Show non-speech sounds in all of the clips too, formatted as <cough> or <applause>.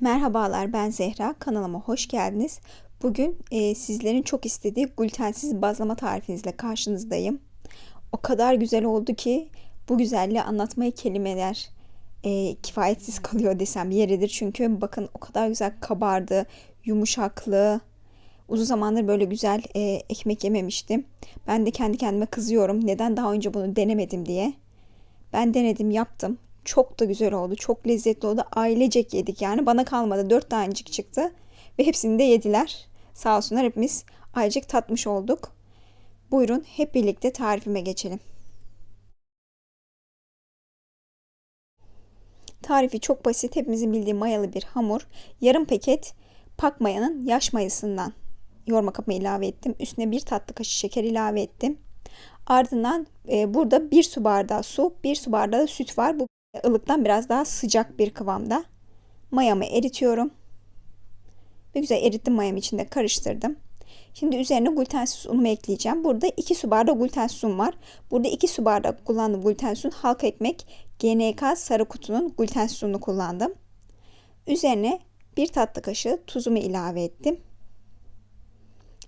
Merhabalar ben Zehra kanalıma hoş geldiniz. Bugün e, sizlerin çok istediği glutensiz bazlama tarifinizle karşınızdayım. O kadar güzel oldu ki bu güzelliği anlatmaya kelimeler e, kifayetsiz kalıyor desem yeridir. Çünkü bakın o kadar güzel kabardı, yumuşaklığı. Uzun zamandır böyle güzel e, ekmek yememiştim. Ben de kendi kendime kızıyorum. Neden daha önce bunu denemedim diye. Ben denedim, yaptım. Çok da güzel oldu. Çok lezzetli oldu. Ailecek yedik yani. Bana kalmadı. Dört tanecik çıktı. Ve hepsini de yediler. Sağ olsunlar hepimiz ailecek tatmış olduk. Buyurun hep birlikte tarifime geçelim. Tarifi çok basit. Hepimizin bildiği mayalı bir hamur. Yarım paket pak mayanın yaş mayasından yoğurma kabıma ilave ettim. Üstüne bir tatlı kaşığı şeker ilave ettim. Ardından e, burada bir su bardağı su, bir su bardağı da süt var. Bu ılıktan biraz daha sıcak bir kıvamda. Mayamı eritiyorum. Ve güzel erittim mayamı içinde karıştırdım. Şimdi üzerine glutensiz unumu ekleyeceğim. Burada 2 su bardağı glutensiz un var. Burada 2 su bardağı kullandığım glutensiz un halka ekmek GNK sarı kutunun glutensiz ununu kullandım. Üzerine bir tatlı kaşığı tuzumu ilave ettim.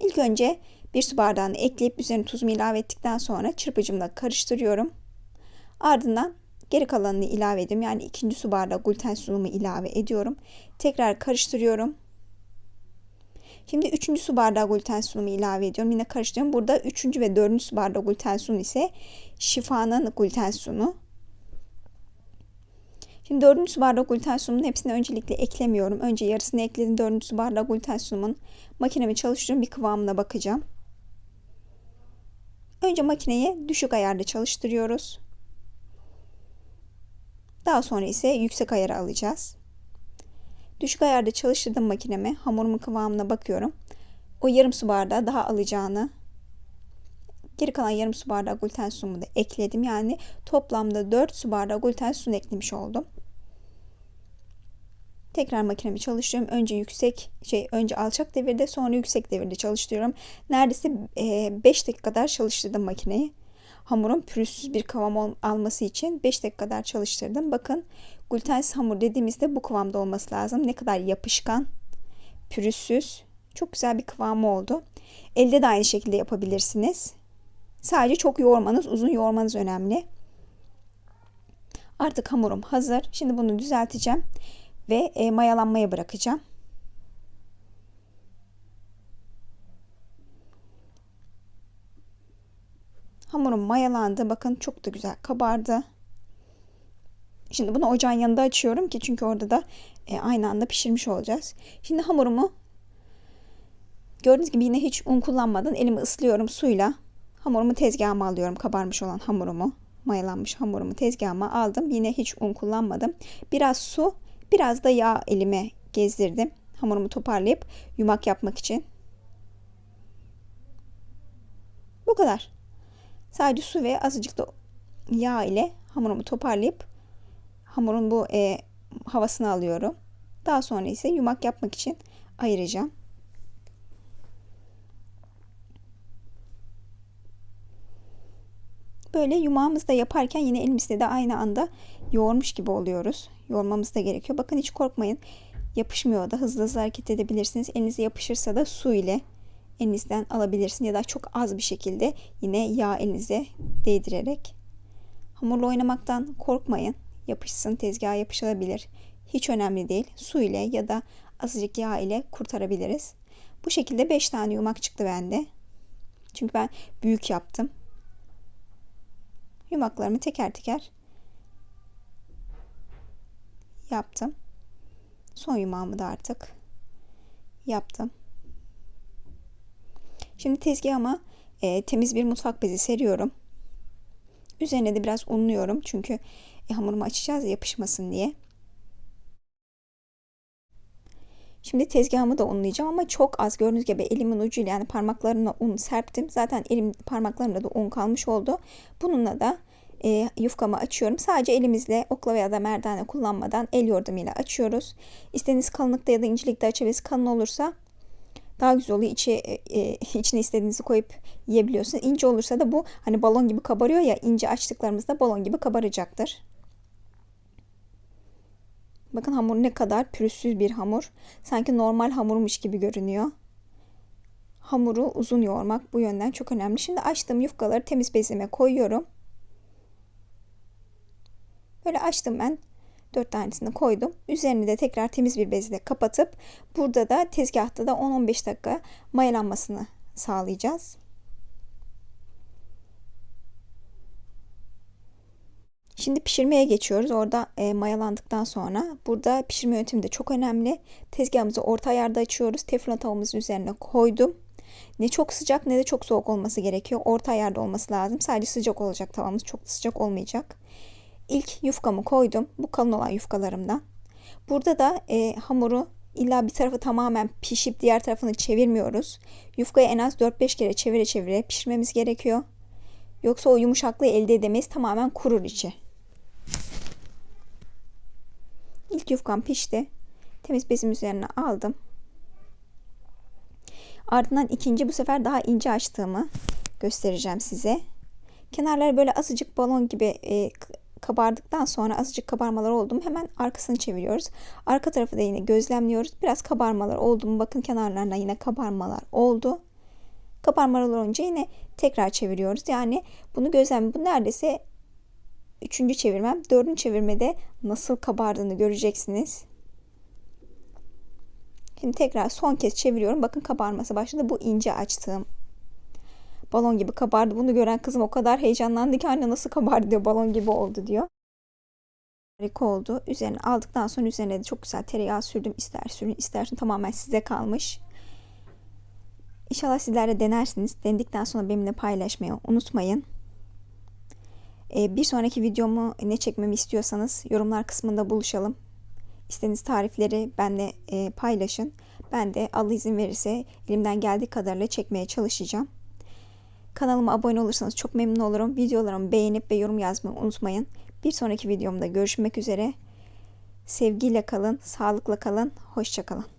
İlk önce bir su bardağını ekleyip üzerine tuzumu ilave ettikten sonra çırpıcımla karıştırıyorum. Ardından Geri kalanını ilave ediyorum. Yani ikinci su bardağı gluten sunumu ilave ediyorum. Tekrar karıştırıyorum. Şimdi üçüncü su bardağı gluten sunumu ilave ediyorum. Yine karıştırıyorum. Burada üçüncü ve dördüncü su bardağı gluten sunu ise şifanın gluten sunu. Şimdi dördüncü su bardağı gluten sunumun hepsini öncelikle eklemiyorum. Önce yarısını ekledim. Dördüncü su bardağı gluten sunumun makinemi çalıştırıyorum. Bir kıvamına bakacağım. Önce makineyi düşük ayarda çalıştırıyoruz. Daha sonra ise yüksek ayara alacağız. Düşük ayarda çalıştırdım makinemi. Hamurumun kıvamına bakıyorum. O yarım su bardağı daha alacağını geri kalan yarım su bardağı gluten sunumu da ekledim. Yani toplamda 4 su bardağı gluten sunu eklemiş oldum. Tekrar makinemi çalıştırıyorum. Önce yüksek şey önce alçak devirde sonra yüksek devirde çalıştırıyorum. Neredeyse 5 dakika kadar çalıştırdım makineyi hamurun pürüzsüz bir kıvam alması için 5 dakika kadar çalıştırdım. Bakın glutensiz hamur dediğimizde bu kıvamda olması lazım. Ne kadar yapışkan, pürüzsüz, çok güzel bir kıvamı oldu. Elde de aynı şekilde yapabilirsiniz. Sadece çok yoğurmanız, uzun yoğurmanız önemli. Artık hamurum hazır. Şimdi bunu düzelteceğim ve e, mayalanmaya bırakacağım. Hamurum mayalandı. Bakın çok da güzel kabardı. Şimdi bunu ocağın yanında açıyorum ki çünkü orada da e, aynı anda pişirmiş olacağız. Şimdi hamurumu gördüğünüz gibi yine hiç un kullanmadan elimi ıslıyorum suyla. Hamurumu tezgahıma alıyorum. Kabarmış olan hamurumu, mayalanmış hamurumu tezgahıma aldım. Yine hiç un kullanmadım. Biraz su, biraz da yağ elime gezdirdim. Hamurumu toparlayıp yumak yapmak için. Bu kadar. Sadece su ve azıcık da yağ ile hamurumu toparlayıp hamurun bu e, havasını alıyorum. Daha sonra ise yumak yapmak için ayıracağım. Böyle yumağımızı da yaparken yine elimizde de aynı anda yoğurmuş gibi oluyoruz. Yoğurmamız da gerekiyor. Bakın hiç korkmayın. Yapışmıyor da hızlı hızlı hareket edebilirsiniz. Elinize yapışırsa da su ile elinizden alabilirsin ya da çok az bir şekilde yine yağ elinize değdirerek. Hamurla oynamaktan korkmayın. Yapışsın tezgaha yapışabilir. Hiç önemli değil. Su ile ya da azıcık yağ ile kurtarabiliriz. Bu şekilde 5 tane yumak çıktı bende. Çünkü ben büyük yaptım. Yumaklarımı teker teker yaptım. Son yumağımı da artık yaptım. Şimdi tezgahıma e, temiz bir mutfak bezi seriyorum. Üzerine de biraz unluyorum çünkü e, hamurumu açacağız ya yapışmasın diye. Şimdi tezgahımı da unlayacağım ama çok az gördüğünüz gibi elimin ucuyla yani parmaklarımla un serptim. Zaten elim parmaklarımda da un kalmış oldu. Bununla da e, yufkamı açıyorum. Sadece elimizle oklava ya da merdane kullanmadan el yordamıyla açıyoruz. İstediğiniz kalınlıkta ya da incelikte açabilirsiniz. Kalın olursa daha güzel oluyor. İçi, e, e, <laughs> içine istediğinizi koyup yiyebiliyorsunuz. İnce olursa da bu hani balon gibi kabarıyor ya ince açtıklarımızda balon gibi kabaracaktır. Bakın hamur ne kadar pürüzsüz bir hamur. Sanki normal hamurmuş gibi görünüyor. Hamuru uzun yoğurmak bu yönden çok önemli. Şimdi açtığım yufkaları temiz bezime koyuyorum. Böyle açtım ben. 4 tanesini koydum. Üzerini de tekrar temiz bir bezle kapatıp burada da tezgahta da 10-15 dakika mayalanmasını sağlayacağız. Şimdi pişirmeye geçiyoruz. Orada e, mayalandıktan sonra burada pişirme yöntemi de çok önemli. Tezgahımızı orta ayarda açıyoruz. Teflon tavamızın üzerine koydum. Ne çok sıcak ne de çok soğuk olması gerekiyor. Orta ayarda olması lazım. Sadece sıcak olacak tavamız. Çok sıcak olmayacak. İlk yufkamı koydum. Bu kalın olan yufkalarımdan. Burada da e, hamuru illa bir tarafı tamamen pişip diğer tarafını çevirmiyoruz. Yufkayı en az 4-5 kere çevire çevire pişirmemiz gerekiyor. Yoksa o yumuşaklığı elde edemeyiz. Tamamen kurur içi. İlk yufkam pişti. Temiz bezim üzerine aldım. Ardından ikinci bu sefer daha ince açtığımı göstereceğim size. Kenarları böyle azıcık balon gibi e, kabardıktan sonra azıcık kabarmalar oldu mu hemen arkasını çeviriyoruz. Arka tarafı da yine gözlemliyoruz. Biraz kabarmalar oldu mu bakın kenarlarına yine kabarmalar oldu. Kabarmalar olunca yine tekrar çeviriyoruz. Yani bunu gözlem bu neredeyse üçüncü çevirmem. Dördüncü çevirmede nasıl kabardığını göreceksiniz. Şimdi tekrar son kez çeviriyorum. Bakın kabarması başladı. Bu ince açtığım balon gibi kabardı. Bunu gören kızım o kadar heyecanlandı ki anne nasıl kabardı diyor. Balon gibi oldu diyor. Harika oldu. Üzerine aldıktan sonra üzerine de çok güzel tereyağı sürdüm. İster sürün ister tamamen size kalmış. İnşallah sizler de denersiniz. Denedikten sonra benimle paylaşmayı unutmayın. Ee, bir sonraki videomu ne çekmemi istiyorsanız yorumlar kısmında buluşalım. İstediğiniz tarifleri benimle e, paylaşın. Ben de Allah izin verirse elimden geldiği kadarıyla çekmeye çalışacağım. Kanalıma abone olursanız çok memnun olurum. Videolarımı beğenip ve yorum yazmayı unutmayın. Bir sonraki videomda görüşmek üzere. Sevgiyle kalın, sağlıkla kalın, hoşçakalın.